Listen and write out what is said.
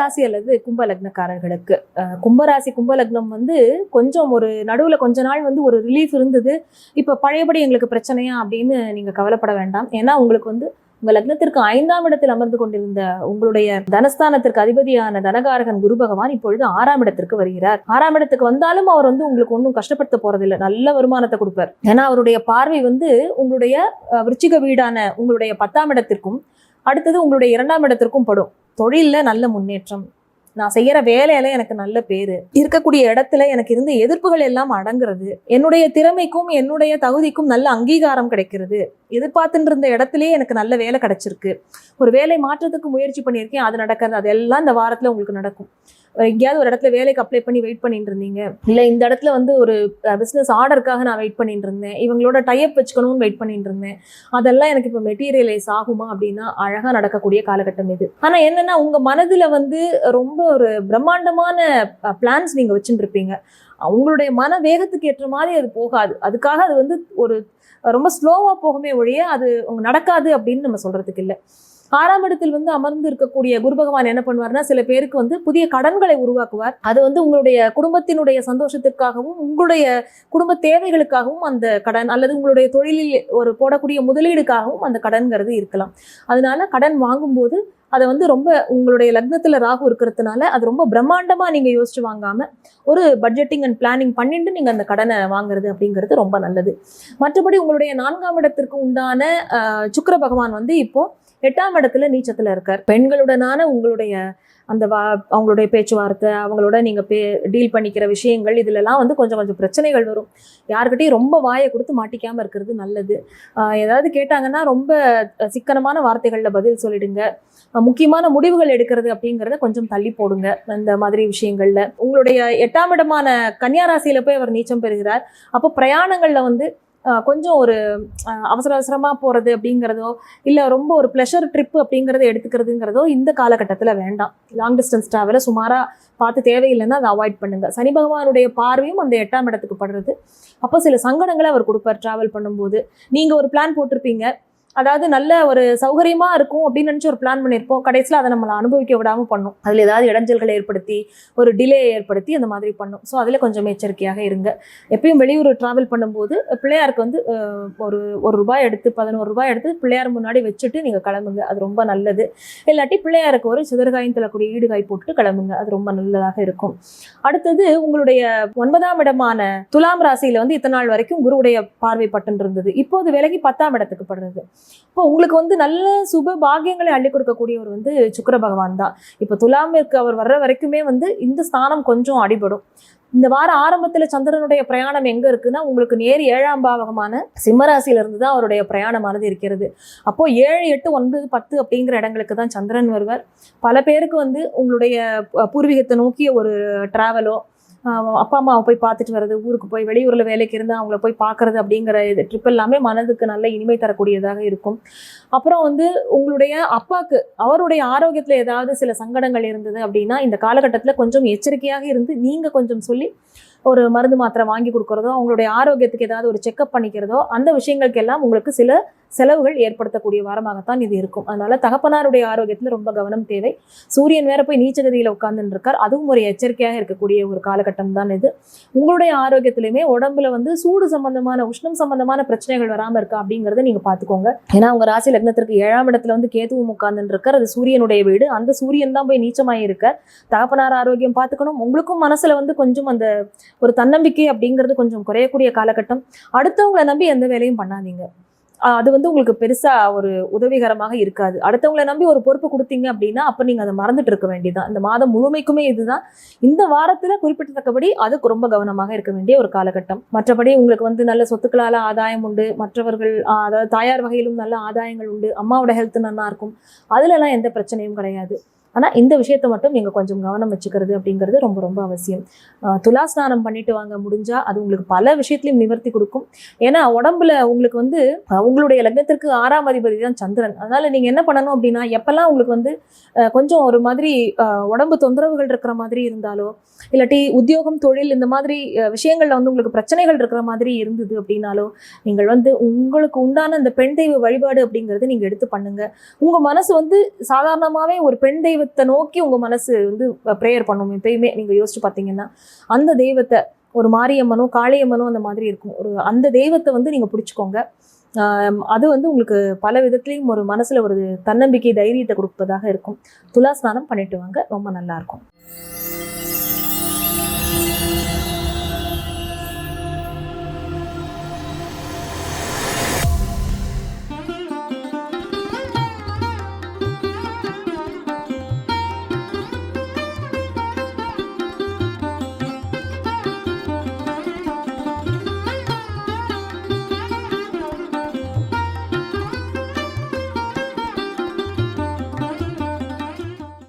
கும்பராசி அல்லது கும்ப லக்னக்காரர்களுக்கு கும்பராசி கும்ப லக்னம் வந்து கொஞ்சம் ஒரு நடுவில் கொஞ்ச நாள் வந்து ஒரு ரிலீஃப் இருந்தது. இப்போ பழையபடி எங்களுக்கு பிரச்சனையா அப்படின்னு நீங்கள் கவலைப்பட வேண்டாம். ஏன்னா உங்களுக்கு வந்து உங்கள் லக்னத்திற்கு ஐந்தாம் இடத்தில் அமர்ந்து கொண்டிருந்த உங்களுடைய தனஸ்தானத்திற்கு அதிபதியான தனகாரகன் குரு பகவான் இப்பொழுது ஆறாம் இடத்திற்கு வருகிறார். ஆறாம் இடத்துக்கு வந்தாலும் அவர் வந்து உங்களுக்கு ஒன்றும் கஷ்டப்படுத்த போறதில்லை. நல்ல வருமானத்தை கொடுப்பார். ஏன்னா அவருடைய பார்வை வந்து உங்களுடைய விருச்சிக வீடான உங்களுடைய பத்தாம் இடத்திற்கும் அடுத்தது உங்களுடைய இரண்டாம் இடத்திற்கும் படும். தொழிலில் நல்ல முன்னேற்றம். நான் செய்கிற வேலையில எனக்கு நல்ல பேரு. இருக்கக்கூடிய இடத்துல எனக்கு இருந்த எதிர்ப்புகள் எல்லாம் அடங்குறது. என்னுடைய திறமைக்கும் என்னுடைய தகுதிக்கும் நல்ல அங்கீகாரம் கிடைக்கிறது. எதிர்பார்த்துட்டு இருந்த இடத்துலயே எனக்கு நல்ல வேலை கிடைச்சிருக்கு. ஒரு வேலை மாற்றத்துக்கு முயற்சி பண்ணியிருக்கேன். அது நடக்கிறது அதெல்லாம் இந்த வாரத்தில் உங்களுக்கு நடக்கும். எங்கேயாவது ஒரு இடத்துல வேலைக்கு அப்ளை பண்ணி வெயிட் பண்ணிட்டு இருந்தீங்க? இல்லை இந்த இடத்துல வந்து ஒரு பிஸ்னஸ் ஆர்டருக்காக நான் வெயிட் பண்ணிட்டு இருந்தேன். இவங்களோட டைப் வச்சுக்கணும்னு வெயிட் பண்ணிட்டு இருந்தேன். அதெல்லாம் எனக்கு இப்போ மெட்டீரியலைஸ் ஆகுமா அப்படின்னா அழகாக நடக்கக்கூடிய காலகட்டம் இது. ஆனால் என்னன்னா உங்கள் மனதில் வந்து ரொம்ப ஒரு பிரம்மாண்டமான பிளான்ஸ் நீங்கள் வச்சுட்டு இருப்பீங்க மன வேகத்துக்கு ஏற்ற மாதிரி அது போகாது. அதுக்காக அது வந்து ஒரு ரொம்ப ஸ்லோவாக போகுமே ஒழிய அது நடக்காது அப்படின்னு நம்ம சொல்கிறதுக்கு இல்லை. ஆறாம் இடத்தில் வந்து அமர்ந்து இருக்கக்கூடிய குரு பகவான் என்ன பண்ணுவார்னா சில பேருக்கு வந்து புதிய கடன்களை உருவாக்குவார். அது வந்து உங்களுடைய குடும்பத்தினுடைய சந்தோஷத்திற்காகவும் உங்களுடைய குடும்ப தேவைகளுக்காகவும் அந்த கடன் அல்லது உங்களுடைய தொழிலில் ஒரு போடக்கூடிய முதலீடுக்காகவும் அந்த கடன்கிறது இருக்கலாம். அதனால கடன் வாங்கும்போது அதை வந்து ரொம்ப உங்களுடைய லக்னத்தில் ராகு இருக்கிறதுனால அது ரொம்ப பிரம்மாண்டமாக நீங்கள் யோசிச்சு வாங்காமல் ஒரு பட்ஜெட்டிங் அண்ட் பிளானிங் பண்ணிட்டு நீங்கள் அந்த கடனை வாங்குறது அப்படிங்கிறது ரொம்ப நல்லது. மற்றபடி உங்களுடைய நான்காம் இடத்திற்கு உண்டான சுக்கர பகவான் வந்து இப்போது எட்டாம் இடத்துல நீச்சத்துல இருக்கார். பெண்களுடனான உங்களுடைய அந்த வா அவங்களுடைய பேச்சுவார்த்தை அவங்களோட நீங்கள் பே டீல் பண்ணிக்கிற விஷயங்கள் இதுலலாம் வந்து கொஞ்சம் கொஞ்சம் பிரச்சனைகள் வரும். யாருக்கிட்டையும் ரொம்ப வாயை கொடுத்து மாட்டிக்காம இருக்கிறது நல்லது. ஏதாவது கேட்டாங்கன்னா ரொம்ப சிக்கனமான வார்த்தைகளில் பதில் சொல்லிடுங்க. முக்கியமான முடிவுகள் எடுக்கிறது அப்படிங்கிறத கொஞ்சம் தள்ளி போடுங்க. இந்த மாதிரி விஷயங்களில். உங்களுடைய எட்டாம் இடமான கன்னியாராசியில் போய் அவர் நீச்சம் பெறுகிறார். அப்போ பிரயாணங்களில் வந்து கொஞ்சம் ஒரு அவசர அவசரமாக போகிறது அப்படிங்கிறதோ இல்லை ரொம்ப ஒரு ப்ளஷர் ட்ரிப் அப்படிங்கிறத எடுத்துக்கிறதுங்கிறதோ இந்த காலகட்டத்தில் வேண்டாம். லாங் டிஸ்டன்ஸ் ட்ராவலை சுமாராக பார்த்து தேவையில்லைன்னா அதை அவாய்ட் பண்ணுங்கள் சனி பகவானுடைய பார்வையும் அந்த எட்டாம் இடத்துக்கு படுறது. அப்போ சில சங்கடங்களை அவர் கொடுப்பார் ட்ராவல் பண்ணும்போது. நீங்கள் ஒரு பிளான் போட்டிருப்பீங்க. அதாவது நல்ல ஒரு சௌகரியமா இருக்கும் அப்படின்னு நினச்சி ஒரு பிளான் பண்ணியிருப்போம். கடைசியில் அதை நம்மளை அனுபவிக்க விடாமல் பண்ணும். அதில் ஏதாவது இடைஞ்சல்களை ஏற்படுத்தி ஒரு டிலே ஏற்படுத்தி அந்த மாதிரி பண்ணும். ஸோ அதில் கொஞ்சம் எச்சரிக்கையாக இருங்க. எப்பயும் வெளியூர் ட்ராவல் பண்ணும்போது பிள்ளையாருக்கு வந்து ஒரு ஒரு ரூபாய் எடுத்து பதினோரு ரூபாய் எடுத்து பிள்ளையார் முன்னாடி வச்சுட்டு நீங்கள் கிளம்புங்க. அது ரொம்ப நல்லது. இல்லாட்டி பிள்ளையாருக்கு ஒரு சிதறுகாயும் தள்ளக்கூடிய ஈடுகாய் போட்டு கிளம்புங்க. அது ரொம்ப நல்லதாக இருக்கும். அடுத்தது உங்களுடைய ஒன்பதாம் இடமான துலாம் ராசியில் வந்து இத்தனை நாள் வரைக்கும் குருவுடைய பார்வை பட்டன் இருந்தது. இப்போது விலகி பத்தாம் இடத்துக்கு படுறது. இப்போ உங்களுக்கு வந்து நல்ல சுப பாகியங்களை அள்ளி கொடுக்கக்கூடியவர் வந்து சுக்கர பகவான் தான். இப்போ துலாமிற்கு அவர் வர்ற வரைக்குமே வந்து இந்த ஸ்தானம் கொஞ்சம் அடிபடும். இந்த வார ஆரம்பத்தில் சந்திரனுடைய பிரயாணம் எங்க இருக்குன்னா உங்களுக்கு நேர் ஏழாம் பாவகமான சிம்மராசியிலிருந்து தான் அவருடைய பிரயாணமானது இருக்கிறது. அப்போ ஏழு எட்டு ஒன்பது பத்து அப்படிங்கிற இடங்களுக்கு தான் சந்திரன் வருவார். பல பேருக்கு வந்து உங்களுடைய பூர்வீகத்தை நோக்கிய ஒரு டிராவலோ அப்பா அம்மாவை போய் பார்த்துட்டு வர்றது ஊருக்கு போய் வெளியூரில் வேலைக்கு இருந்து அவங்கள போய் பார்க்குறது அப்படிங்கிற இது ட்ரிப் எல்லாமே மனதுக்கு நல்ல இனிமை தரக்கூடியதாக இருக்கும். அப்புறம் வந்து உங்களுடைய அப்பாவுக்கு அவருடைய ஆரோக்கியத்தில் ஏதாவது சில சங்கடங்கள் இருந்தது அப்படின்னா இந்த காலகட்டத்தில் கொஞ்சம் எச்சரிக்கையாக இருந்து நீங்கள் கொஞ்சம் சொல்லி ஒரு மருந்து மாத்திரை வாங்கி கொடுக்குறதோ அவங்களுடைய ஆரோக்கியத்துக்கு ஏதாவது ஒரு செக்கப் பண்ணிக்கிறதோ அந்த விஷயங்களுக்கு எல்லாம் உங்களுக்கு சில செலவுகள் ஏற்படுத்தக்கூடிய வாரமாகத்தான் இது இருக்கும். அதனால தகப்பனாருடைய ஆரோக்கியத்துல ரொம்ப கவனம் தேவை. சூரியன் வேற போய் நீச்சகதியில உட்கார்ந்துட்டு இருக்கார் அதுவும் ஒரு எச்சரிக்கையாக இருக்கக்கூடிய ஒரு காலகட்டம் தான் இது. உங்களுடைய ஆரோக்கியத்திலுமே உடம்புல வந்து சூடு சம்பந்தமான உஷ்ணம் சம்பந்தமான பிரச்சனைகள் வராம இருக்கா அப்படிங்கறத நீங்க பாத்துக்கோங்க. ஏன்னா உங்க ராசி லக்னத்திற்கு ஏழாம் இடத்துல வந்து கேதுவும் உட்கார்ந்துட்டு இருக்கார் அது சூரியனுடைய வீடு. அந்த சூரியன் தான் போய் நீச்சமாயிருக்க. இருக்கார் தகப்பனார் ஆரோக்கியம் பார்த்துக்கணும் உங்களுக்கும் மனசுல வந்து கொஞ்சம் அந்த ஒரு தன்னம்பிக்கை அப்படிங்கிறது கொஞ்சம் குறையக்கூடிய காலகட்டம். அடுத்தவங்களை நம்பி எந்த வேலையும் பண்ணாதீங்க. அது வந்து உங்களுக்கு பெருசா ஒரு உதவிகரமாக இருக்காது. அடுத்தவங்களை நம்பி ஒரு பொறுப்பு கொடுத்தீங்க அப்படின்னா அப்போ நீங்கள் அதை மறந்துட்டு இருக்க வேண்டியதுதான். இந்த மாதம் முழுமைக்குமே இதுதான். இந்த வாரத்தில் குறிப்பிட்டத்தக்கபடி அதுக்கு ரொம்ப கவனமாக இருக்க வேண்டிய ஒரு காலகட்டம். மற்றபடி உங்களுக்கு வந்து நல்ல சொத்துக்களால் ஆதாயம் உண்டு. மற்றவர்கள் அதாவது தாயார் வகையிலும் நல்ல ஆதாயங்கள் உண்டு. அம்மாவோட ஹெல்த் நல்லா இருக்கும் அதுலலாம் எந்த பிரச்சனையும் கிடையாது. ஆனால் இந்த விஷயத்தை மட்டும் நீங்கள் கொஞ்சம் கவனம் வச்சுக்கிறது அப்படிங்கிறது ரொம்ப ரொம்ப அவசியம். துலா ஸ்நானம் பண்ணிட்டு வாங்க முடிஞ்சால் அது உங்களுக்கு பல விஷயத்திலையும் நிவர்த்தி கொடுக்கும். ஏன்னா உடம்புல உங்களுக்கு வந்து உங்களுடைய லக்னத்திற்கு ஆறாம் அதிபதி தான் சந்திரன். அதனால் நீங்கள் என்ன பண்ணணும் அப்படின்னா எப்போல்லாம் உங்களுக்கு வந்து கொஞ்சம் ஒரு மாதிரி உடம்பு தொந்தரவுகள் இருக்கிற மாதிரி இருந்தாலோ இல்லாட்டி உத்தியோகம் தொழில் இந்த மாதிரி விஷயங்களில் வந்து உங்களுக்கு பிரச்சனைகள் இருக்கிற மாதிரி இருந்தது அப்படின்னாலோ நீங்கள் வந்து உங்களுக்கு உண்டான அந்த பெண் தெய்வ வழிபாடு அப்படிங்கிறது நீங்கள் எடுத்து பண்ணுங்க. உங்கள் மனசு வந்து சாதாரணமாகவே ஒரு பெண் தெய்வ தெய்வத்தை நோக்கி உங்கள் மனசு வந்து ப்ரேயர் பண்ணும். எப்பயுமே நீங்கள் யோசிச்சு பார்த்தீங்கன்னா அந்த தெய்வத்தை ஒரு மாரியம்மனோ காளியம்மனோ அந்த மாதிரி இருக்கும். ஒரு அந்த தெய்வத்தை வந்து நீங்கள் பிடிச்சிக்கோங்க. அது வந்து உங்களுக்கு பல விதத்துலையும் ஒரு மனசில் ஒரு தன்னம்பிக்கை தைரியத்தை கொடுப்பதாக இருக்கும். துலா ஸ்நானம் பண்ணிட்டு வாங்க. ரொம்ப நல்லா இருக்கும்.